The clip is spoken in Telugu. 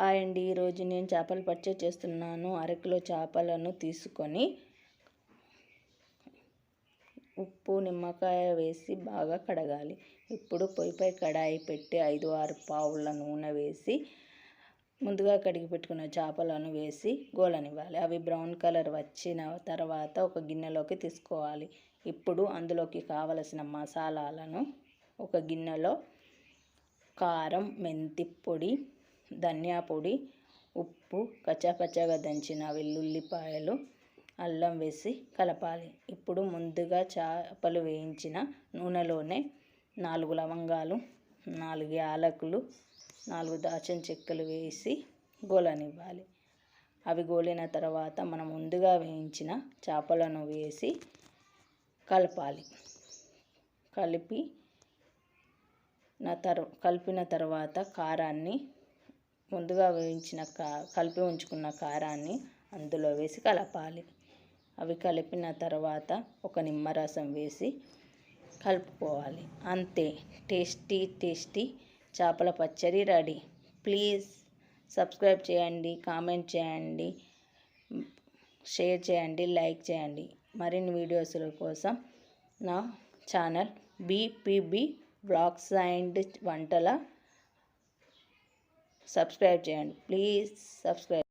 హాయ్ అండి ఈరోజు నేను చేపలు పచ్చడి చేస్తున్నాను. అరకిలో చేపలను తీసుకొని ఉప్పు నిమ్మకాయ వేసి బాగా కడగాలి. ఇప్పుడు పొయ్యిపై కడాయి పెట్టి ఐదు ఆరు పావుల నూనె వేసి ముందుగా కడిగి పెట్టుకున్న చేపలను వేసి గోలనివ్వాలి. అవి బ్రౌన్ కలర్ వచ్చిన తర్వాత ఒక గిన్నెలోకి తీసుకోవాలి. ఇప్పుడు అందులోకి కావలసిన మసాలాలను ఒక గిన్నెలో కారం మెంతి పొడి ధనియా పొడి ఉప్పు కచ్చాపచ్చాగా దంచిన వెల్లుల్లిపాయలు అల్లం వేసి కలపాలి. ఇప్పుడు ముందుగా చేపలు వేయించిన నూనెలోనే నాలుగు లవంగాలు నాలుగు యాలకులు నాలుగు దాచిన చెక్కలు వేసి గోలనివ్వాలి. అవి గోలిన తర్వాత మనం ముందుగా వేయించిన చేపలను వేసి కలపాలి. కలిపి నా తర్ కలిపిన తర్వాత కారాన్ని ముందుగా వేయించిన కా కలిపి ఉంచుకున్న కారాన్ని అందులో వేసి కలపాలి. అవి కలిపిన తర్వాత ఒక నిమ్మరసం వేసి కలుపుకోవాలి. అంతే. టేస్టీ టేస్టీ చేపల పచ్చడి రెడీ. ప్లీజ్ సబ్స్క్రైబ్ చేయండి కామెంట్ చేయండి షేర్ చేయండి లైక్ చేయండి. మరిన్ని వీడియోస్ల కోసం నా ఛానల్ బీపీబీ బ్లాగ్స్ అండ్ వంటల సబ్స్క్రైబ్ చేయండి ప్లీజ్ సబ్స్క్రైబ్